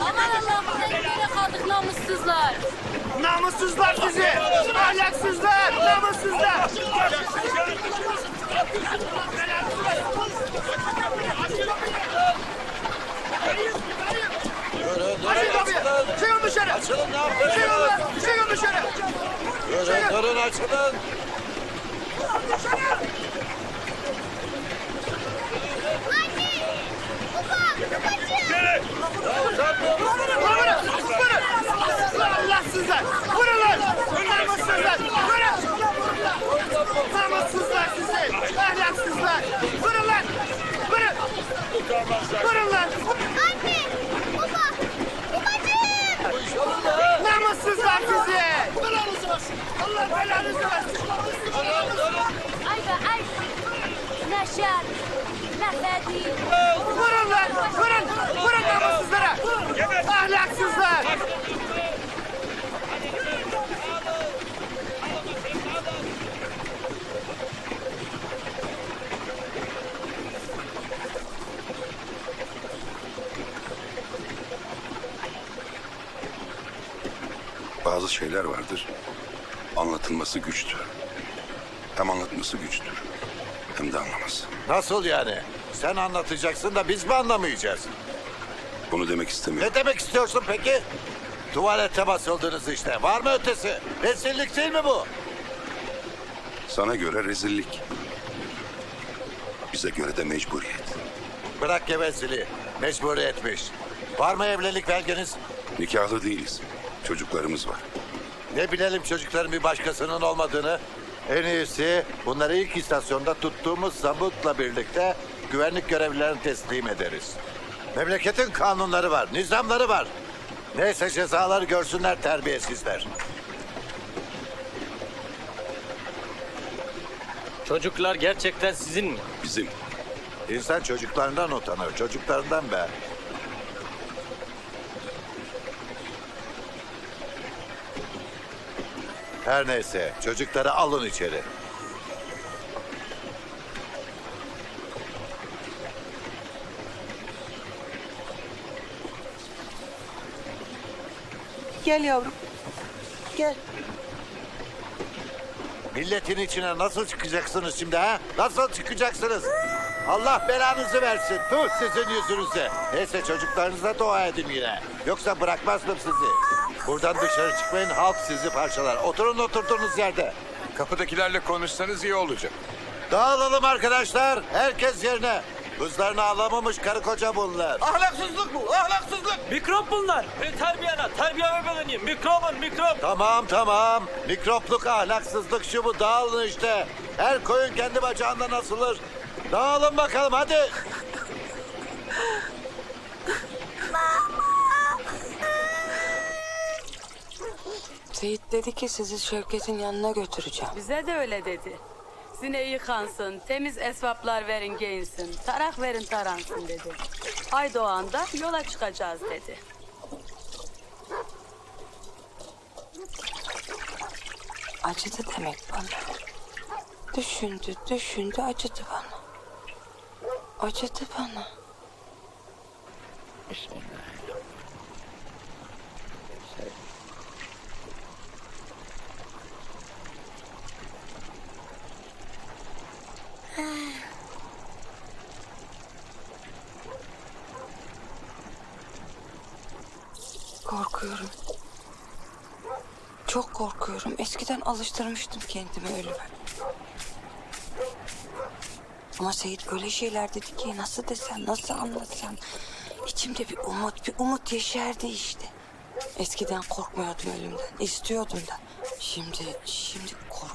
Aman Allah'ım nereye kaldık namussuzlar. Namussuzlar sizi! Ahlaksızlar! Namussuzlar! Açın kapıyı! Çıkın dışarı! Açılın ne Çıkın yapıyorsunuz? Çıkın dışarı! Durun durun açılın. Vurun! Vurun! Allahsızlar! Vurun lan! Namussuzlar! Vurun! Namussuzlar sizi! Ahlaksızlar! Vurun lan! Vurun! Vurun lan! Anne! Baba! Babacığım! Namussuzlar sizi! Allah belanızı versin! Ay be ay. Ne fedi. Vurun lan! Vurun! Vurun namussuzlara! Ahlaksızlar! Bazı şeyler vardır. Anlatılması güçtür. Hem anlatması güçtür. Hem de anlaması. Nasıl yani? Sen anlatacaksın da biz mi anlamayacağız? Bunu demek istemiyorum. Ne demek istiyorsun peki? Tuvalete basıldınız işte. Var mı ötesi? Rezillik değil mi bu? Sana göre rezillik. Bize göre de mecburiyet. Bırak gevezeliği. Mecbur etmiş. Var mı evlilik belgeniz? Nikahlı değiliz. Çocuklarımız var. Ne bilelim çocukların bir başkasının olmadığını. En iyisi bunları ilk istasyonda tuttuğumuz zabıtla birlikte güvenlik görevlilerine teslim ederiz. Memleketin kanunları var, nizamları var. Neyse cezaları görsünler terbiyesizler. Çocuklar gerçekten sizin mi? Bizim. İnsan çocuklarından utanır, çocuklarından be. Her neyse, çocukları alın içeri. Gel yavrum. Gel. Milletin içine nasıl çıkacaksınız şimdi ha? Nasıl çıkacaksınız? Allah belanızı versin. Tuh sizin yüzünüze. Neyse çocuklarınıza dua edin yine. Yoksa bırakmazdım sizi. Buradan dışarı çıkmayın halk sizi parçalar. Oturun oturduğunuz yerde. Kapıdakilerle konuşsanız iyi olacak. Dağılalım arkadaşlar. Herkes yerine. Kızlarını alamamış karı koca bunlar. Ahlaksızlık bu, ahlaksızlık. Mikrop bunlar. E, terbiyene, terbiye bebeleniyim. Mikrobun, mikrop. Tamam tamam. Mikropluk, ahlaksızlık şu bu dağılın işte. Her koyun kendi bacağından asılır. Dağılın bakalım hadi. Seyit dedi ki sizi Şevket'in yanına götüreceğim. Bize de öyle dedi. Sine yıkansın, temiz esvaplar verin giyinsin, tarak verin taransın dedi. Ay doğanda yola çıkacağız dedi. Acıdı demek bana. Düşündü, düşündü, acıdı bana. Acıdı bana. Korkuyorum. Çok korkuyorum. Eskiden alıştırmıştım kendimi ölüme. Ama Seyit öyle şeyler dedi ki nasıl desem, nasıl anlatsam. İçimde bir umut, bir umut yeşerdi işte. Eskiden korkmuyordum ölümden, istiyordum da. Şimdi, şimdi korkuyorum.